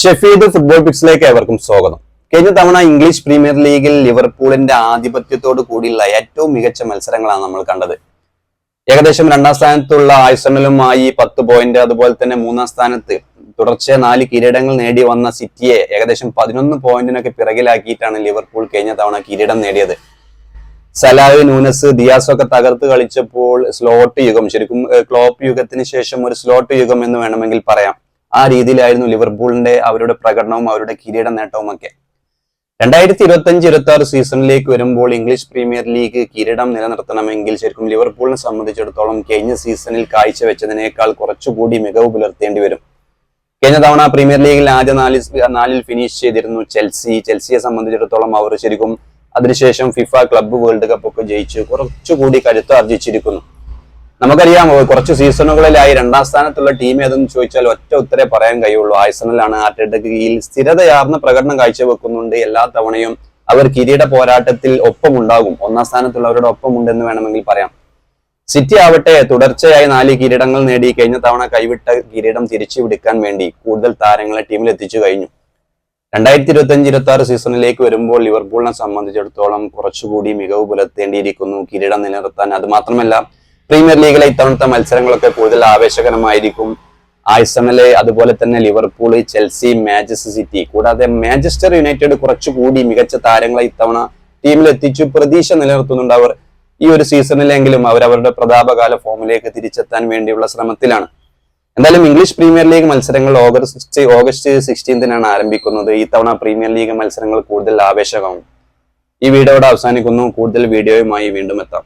Shefeed football പിക്സിലേക്ക് ഏവർക്കും സ്വാഗതം. കഴിഞ്ഞ തവണ ഇംഗ്ലീഷ് പ്രീമിയർ ലീഗിൽ ലിവർപൂളിന്റെ ആധിപത്യത്തോട് കൂടിയുള്ള ഏറ്റവും മികച്ച മത്സരങ്ങളാണ് നമ്മൾ കണ്ടത്. ഏകദേശം രണ്ടാം സ്ഥാനത്തുള്ള ആഴ്സണലുമായി പത്ത് പോയിന്റ് അതുപോലെ തന്നെ മൂന്നാം സ്ഥാനത്ത് തുടർച്ചയായ നാല് കിരീടങ്ങൾ നേടി വന്ന സിറ്റിയെ ഏകദേശം പതിനൊന്ന് പോയിന്റിനൊക്കെ പിറകിലാക്കിയിട്ടാണ് ലിവർപൂൾ കഴിഞ്ഞ തവണ കിരീടം നേടിയത്. സലാഹ് നൂനസ് ദിയാസ് ഒക്കെ തകർത്ത് കളിച്ചപ്പോൾ സ്ലോട്ട് യുഗം ശരിക്കും ക്ലോപ്പ് യുഗത്തിന് ശേഷം ഒരു സ്ലോട്ട് യുഗം എന്ന് വേണമെങ്കിൽ പറയാം. ആ രീതിയിലായിരുന്നു ലിവർപൂളിന്റെ അവരുടെ പ്രകടനവും അവരുടെ കിരീട നേട്ടവും ഒക്കെ. രണ്ടായിരത്തി ഇരുപത്തി അഞ്ച് ഇരുപത്തി ആറ് സീസണിലേക്ക് വരുമ്പോൾ ഇംഗ്ലീഷ് പ്രീമിയർ ലീഗ് കിരീടം നിലനിർത്തണമെങ്കിൽ ശരിക്കും ലിവർപൂളിനെ സംബന്ധിച്ചിടത്തോളം കഴിഞ്ഞ സീസണിൽ കാഴ്ചവെച്ചതിനേക്കാൾ കുറച്ചുകൂടി മികവ് പുലർത്തേണ്ടി വരും. കഴിഞ്ഞ തവണ പ്രീമിയർ ലീഗിൽ ആദ്യ നാലിൽ നാലിൽ ഫിനിഷ് ചെയ്തിരുന്നു ചെൽസി. ചെൽസിയെ സംബന്ധിച്ചിടത്തോളം അവർ ശരിക്കും അതിനുശേഷം ഫിഫ ക്ലബ്ബ് വേൾഡ് കപ്പ് ഒക്കെ ജയിച്ച്. കുറച്ചുകൂടി കരുത്ത് ആർജിച്ചിരിക്കുന്നു. നമുക്കറിയാം കുറച്ച് സീസണുകളിലായി രണ്ടാം സ്ഥാനത്തുള്ള ടീം ഏതെന്ന് ചോദിച്ചാൽ ഒറ്റ ഉത്തരേ പറയാൻ കഴിയുള്ളൂ. ആഴ്സണലാണ് ആർട്ടയുടെ കീഴിൽ സ്ഥിരതയാർന്ന പ്രകടനം കാഴ്ചവെക്കുന്നുണ്ട്. എല്ലാ തവണയും അവർ കിരീട പോരാട്ടത്തിൽ ഒപ്പമുണ്ടാകും. ഒന്നാം സ്ഥാനത്തുള്ളവരുടെ ഒപ്പമുണ്ടെന്ന് വേണമെങ്കിൽ പറയാം. സിറ്റി ആവട്ടെ തുടർച്ചയായി നാല് കിരീടങ്ങൾ നേടി. കഴിഞ്ഞ തവണ കൈവിട്ട കിരീടം തിരിച്ചു പിടിക്കാൻ വേണ്ടി കൂടുതൽ താരങ്ങളെ ടീമിൽ എത്തിച്ചു കഴിഞ്ഞു. രണ്ടായിരത്തി ഇരുപത്തി അഞ്ച് ഇരുപത്തി ആറ് സീസണിലേക്ക് വരുമ്പോൾ ലിവർപൂളിനെ സംബന്ധിച്ചിടത്തോളം കുറച്ചുകൂടി മികവ് പുലർത്തേണ്ടിയിരിക്കുന്നു. കിരീടം നിലനിർത്താൻ അത് മാത്രമല്ല പ്രീമിയർ ലീഗിലെ ഇത്തവണത്തെ മത്സരങ്ങളൊക്കെ കൂടുതൽ ആവേശകരമായിരിക്കും. ആഴ്സണൽ അതുപോലെ തന്നെ ലിവർപൂൾ ചെൽസി മാഞ്ചസ്റ്റർ സിറ്റി. കൂടാതെ മാഞ്ചസ്റ്റർ യുണൈറ്റഡ് കുറച്ചുകൂടി മികച്ച താരങ്ങളെ ഇത്തവണ ടീമിൽ എത്തിച്ചു പ്രതീക്ഷ നിലനിർത്തുന്നുണ്ട് അവർ. ഈ ഒരു സീസണിലെങ്കിലും അവർ അവരുടെ പ്രതാപകാല ഫോമിലേക്ക് തിരിച്ചെത്താൻ വേണ്ടിയുള്ള ശ്രമത്തിലാണ്. എന്തായാലും ഇംഗ്ലീഷ് പ്രീമിയർ ലീഗ് മത്സരങ്ങൾ ഓഗസ്റ്റ് ഓഗസ്റ്റ് സിക്സ്റ്റീൻത്തിനാണ് ആരംഭിക്കുന്നത്. ഈ തവണ പ്രീമിയർ ലീഗ് മത്സരങ്ങൾ കൂടുതൽ ആവേശകമാവും ഈ വീഡിയോയുടെ അവസാനിക്കുന്നു. കൂടുതൽ വീഡിയോയുമായി വീണ്ടും എത്താം.